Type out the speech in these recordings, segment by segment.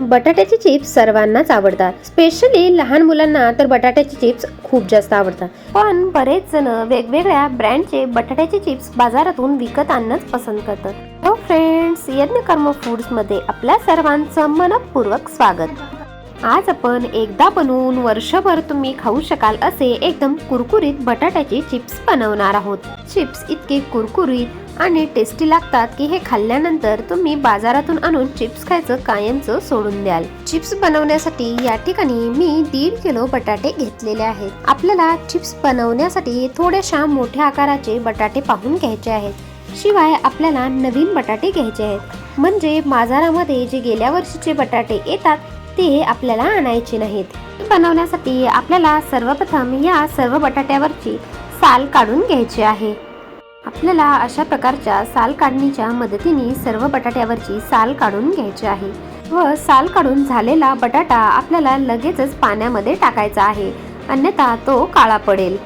बटाट्याचे चिप्स सर्वांनाच आवडतात. स्पेशली लहान मुलांना तर बटाट्याचे चिप्स खूप जास्त आवडतात. पण बरेच जण वेगवेगळ्या ब्रँडचे बटाट्याचे चिप्स बाजारातून विकत आणणंच पसंत करतात. हो फ्रेंड्स यज्ञकर्म फूड्समध्ये आपल्या सर्वांचं मनपूर्वक स्वागत. आज आपण एकदा बनवून वर्षभर तुम्ही खाऊ शकाल असे एकदम कुरकुरीत बटाट्याचे चिप्स बनवणार आहोत. चिप्स इतके कुरकुरीत आणि टेस्टी लागतात की हे खाल्ल्यानंतर तुम्ही बाजारातून आणून चिप्स खायचं कायमचं सोडून द्याल. चिप्स बनवण्यासाठी या ठिकाणी मी दीड किलो बटाटे घेतलेले आहेत. आपल्याला चिप्स बनवण्यासाठी थोड्याशा मोठ्या आकाराचे बटाटे पाहून घ्यायचे आहेत. शिवाय आपल्याला नवीन बटाटे घ्यायचे आहेत. म्हणजे बाजारामध्ये जे गेल्या वर्षीचे बटाटे येतात ते आपल्याला आणायचे नाहीत. बनवण्यासाठी आपल्याला सर्वप्रथम या सर्व बटाट्यावरची साल काढून घ्यायची आहे. आपल्याला अशा प्रकारच्या साल काढणीच्या मदतीने सर्व बटाट्यावरची साल काढून घ्यायची आहे व साल काढून झालेला बटाटा आपल्याला लगेचच पाण्यामध्ये टाकायचा आहे अन्यथा तो काळा पडेल.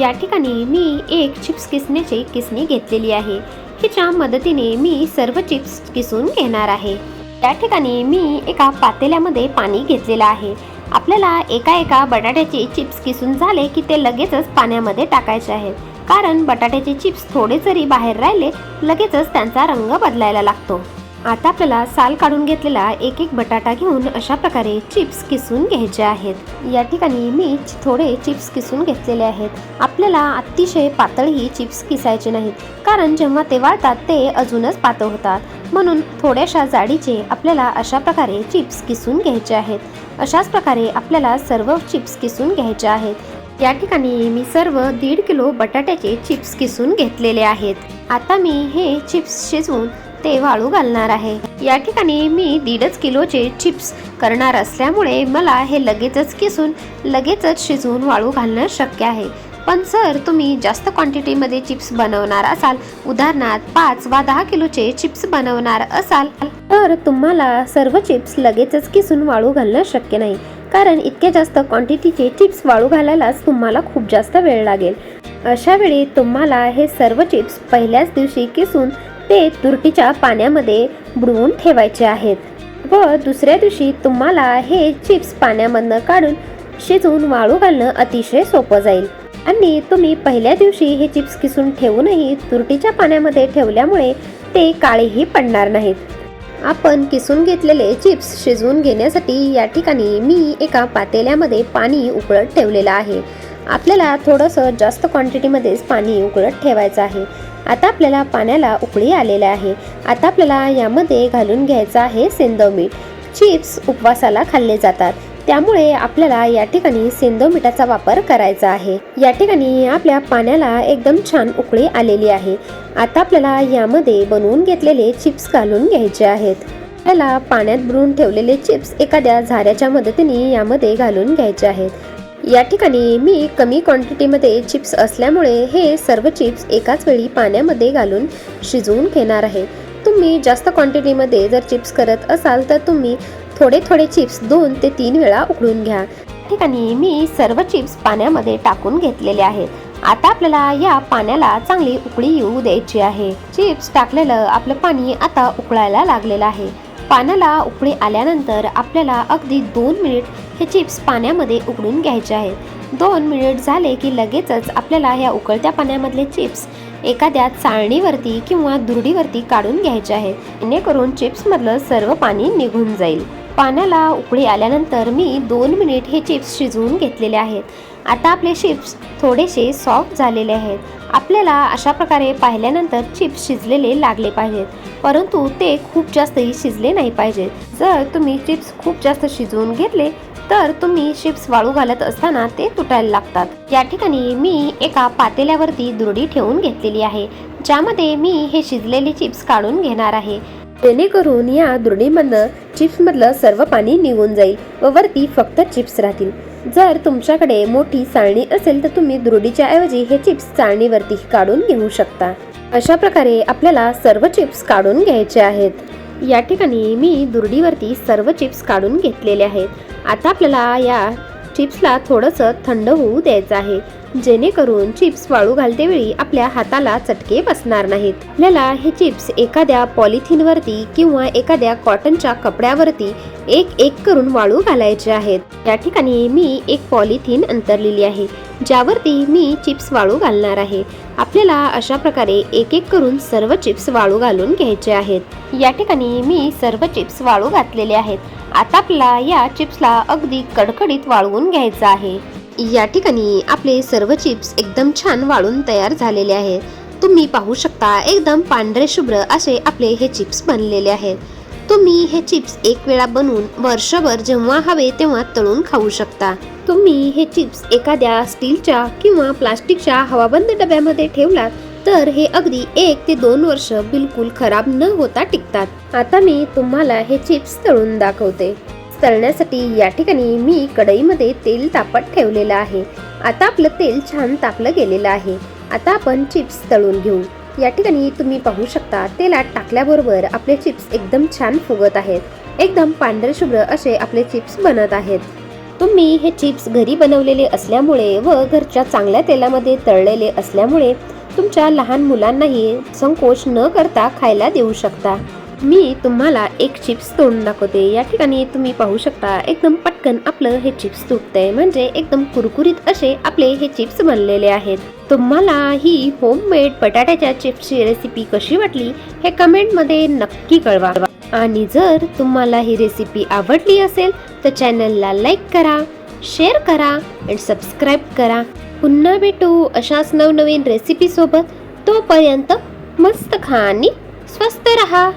या ठिकाणी मी एक चिप्स किसण्याची किसणी घेतलेली आहे. हिच्या मदतीने मी सर्व चिप्स किसून घेणार आहे. या ठिकाणी मी एका पातेल्यामध्ये पाणी घेतलेलं आहे. आपल्याला एका एका बटाट्याचे चिप्स किसून झाले की ते लगेचच पाण्यामध्ये टाकायचे आहेत. कारण बटाट्याचे चिप्स थोडे जरी बाहेर राहिले लगेचच त्यांचा रंग बदलायला लागतो. आता आपल्याला साल काढून घेतलेला एक एक बटाटा घेऊन अशा प्रकारे चिप्स किसून घ्यायचे आहेत. या ठिकाणी मी थोडे चिप्स किसून घेतलेले आहेत. आपल्याला अतिशय पातळही चिप्स किसायचे नाहीत कारण जेव्हा ते वाळतात ते अजूनच पातळ होतात. म्हणून थोड्याशा जाडीचे आपल्याला अशा प्रकारे चिप्स किसून घ्यायचे आहेत. अशाच प्रकारे आपल्याला सर्व चिप्स किसून घ्यायचे आहेत. या ठिकाणी मी सर्व दीड किलो बटाट्याचे चिप्स किसून घेतलेले आहेत. आता मी हे चिप्स शिजवून ते वाळू घालणार आहे. या ठिकाणी मी दीडच किलोचे चिप्स करणार असल्यामुळे मला हे लगेचच किसून लगेचच शिजवून वाळू घालणं शक्य आहे. पण जर तुम्ही जास्त क्वांटिटीमध्ये चिप्स बनवणार असाल उदाहरणार्थ पाच वा दहा किलोचे चिप्स बनवणार असाल तर तुम्हाला सर्व चिप्स लगेचच किसून वाळू घालणं शक्य नाही. कारण इतक्या जास्त क्वांटिटीचे चिप्स वाळू घालायलाच तुम्हाला खूप जास्त वेळ लागेल. अशा वेळी तुम्हाला हे सर्व चिप्स पहिल्याच दिवशी किसून ते तुरटीच्या पाण्यामध्ये बुडवून ठेवायचे आहेत. व दुसऱ्या दिवशी तुम्हाला हे चिप्स पाण्यामधनं काढून शिजवून वाळू घालणं अतिशय सोपं जाईल. आणि तुम्ही पहिल्या दिवशी हे चिप्स किसून ठेवूनही तुरटीच्या पाण्यामध्ये ठेवल्यामुळे ते काळेही पडणार नाहीत. आपण किसून घेतलेले चिप्स शिजवून घेण्यासाठी या ठिकाणी मी एका पातेल्यामध्ये पाणी उकळत ठेवलेलं आहे. आपल्याला थोडंसं जास्त क्वांटिटीमध्येच पाणी उकळत ठेवायचं आहे. आता आपल्याला पाण्याला उकळी आलेलं आहे. आता आपल्याला यामध्ये घालून घ्यायचं आहे सेंदव मीठ. चिप्स उपवासाला खाल्ले जातात. त्यामुळे आपल्याला या ठिकाणी सेंदो मिठाचा वापर करायचा आहे. या ठिकाणी आपल्या पाण्याला एकदम छान उकळी आलेली आहे. आता आपल्याला यामध्ये बनवून घेतलेले चिप्स घालून घ्यायचे आहेत. आपल्याला पाण्यात बुडून ठेवलेले चिप्स एखाद्या झाऱ्याच्या मदतीने यामध्ये घालून घ्यायचे आहेत. या ठिकाणी मी कमी क्वांटिटीमध्ये चिप्स असल्यामुळे हे सर्व चिप्स एकाच वेळी पाण्यामध्ये घालून शिजवून घेणार आहे. तुम्ही जास्त क्वांटिटीमध्ये जर चिप्स करत असाल तर तुम्ही थोडे थोडे चिप्स दोन ते तीन वेळा उकळून घ्या. ठिकाणी मी सर्व चिप्स पाण्यामध्ये टाकून घेतलेले आहेत. आता आपल्याला या पाण्याला चांगली उकळी येऊ द्यायची आहे. चिप्स टाकलेलं आपलं पाणी आता उकळायला लागलेलं आहे. पाण्याला उकळी आल्यानंतर आपल्याला अगदी दोन मिनिट हे चिप्स पाण्यामध्ये उकळून घ्यायचे आहेत. दोन मिनिट झाले की लगेचच आपल्याला ह्या उकळत्या पाण्यामधले चिप्स एखाद्या चाळणीवरती किंवा दुरडीवरती काढून घ्यायचे आहेत. जेणेकरून चिप्समधलं सर्व पाणी निघून जाईल. पाण्याला उकळी आल्यानंतर मी दोन मिनिट हे चिप्स शिजवून घेतलेले आहेत. आता आपले चिप्स थोडेसे सॉफ्ट झालेले आहेत. आपल्याला अशा प्रकारे पाहिल्यानंतर चिप्स शिजलेले लागले पाहिजेत. परंतु ते खूप जास्तही शिजले नाही पाहिजेत. जर तुम्ही चिप्स खूप जास्त शिजवून घेतले तर तुम्ही चिप्स वाळू घालत असताना ते तुटायला लागतात. या ठिकाणी मी एका पातेल्यावरती दुरडी ठेवून घेतलेली आहे ज्यामध्ये मी हे शिजलेले चिप्स काढून घेणार आहे. जेणेकरून या दुरडीमधनं चिप्समधलं सर्व पाणी निघून जाईल व वरती फक्त चिप्स राहतील. जर तुमच्याकडे मोठी चाळणी असेल तर तुम्ही दुरडीच्या ऐवजी हे चिप्स चाळणीवरती काढून घेऊ शकता. अशा प्रकारे आपल्याला सर्व चिप्स काढून घ्यायचे आहेत. या ठिकाणी मी दुरडीवरती सर्व चिप्स काढून घेतलेले आहेत. आता आपल्याला या चिप्सला थोडंसं थंड होऊ द्यायचं आहे. जेणेकरून चिप्स वाळू घालतेवेळी आपल्या हाताला चटके बसणार नाहीत. आपल्याला हे चिप्स एखाद्या पॉलिथिनवरती किंवा एखाद्या कॉटनच्या कपड्यावरती एक एक करून वाळू घालायचे आहेत. या ठिकाणी मी एक पॉलिथिन अंतरलेली आहे ज्यावरती मी चिप्स वाळू घालणार आहे. आपल्याला अशा प्रकारे एक एक करून सर्व चिप्स वाळू घालून घ्यायचे आहेत. या ठिकाणी मी सर्व चिप्स वाळू घातलेले आहेत. आता आपल्याला या चिप्सला अगदी कडकडीत वाळवून घ्यायचं आहे. या ठिकाणी आपले सर्व चिप्स एकदम छान वाळून तयार झालेले आहेत. तुम्ही पाहू शकता एकदम पांढरे शुभ्र असे आपले हे चिप्स बनलेले आहेत. तुम्ही हे चिप्स एक वेळा बनवून वर्षभर जेव्हा हवे तेव्हा तळून खाऊ शकता. तुम्ही हे चिप्स एखाद्या स्टीलच्या किंवा प्लास्टिकच्या हवाबंद डब्यामध्ये ठेवलात तर हे अगदी एक ते दोन वर्ष बिलकुल खराब न होता टिकतात. आता मी तुम्हाला हे चिप्स तळून दाखवते. तळण्यासाठी या ठिकाणी मी कढईमध्ये तेल तापत ठेवलेलं आहे. आता आपलं तेल छान तापलं गेलेलं आहे. आता आपण चिप्स तळून घेऊ. या ठिकाणी तुम्ही पाहू शकता तेलात टाकल्याबरोबर आपले चिप्स एकदम छान फुगत आहेत. एकदम पांढरे शुभ्र असे आपले चिप्स बनत आहेत. तुम्ही हे चिप्स घरी बनवलेले असल्यामुळे व घरच्या चांगल्या तेलामध्ये तळलेले असल्यामुळे तुमच्या लहान मुलांनाही संकोच न करता खायला देऊ शकता. मी तुम्हाला एक चिप्स तोडून दाखवते. या ठिकाणी तुम्ही पाहू शकता एकदम पटकन आपलं हे चिप्स तुटतंय. म्हणजे एकदम कुरकुरीत असे आपले हे चिप्स बनलेले आहेत. तुम्हाला ही होममेड बटाट्याच्या चिप्सची रेसिपी कशी वाटली हे कमेंटमध्ये नक्की कळवा. आणि जर तुम्हाला ही रेसिपी आवडली असेल तर चॅनलला लाईक करा शेअर करा आणि सबस्क्राईब करा. पुन्हा भेटू अशाच नवनवीन रेसिपीसोबत तोपर्यंत मस्त खा आणि स्वस्त रहा.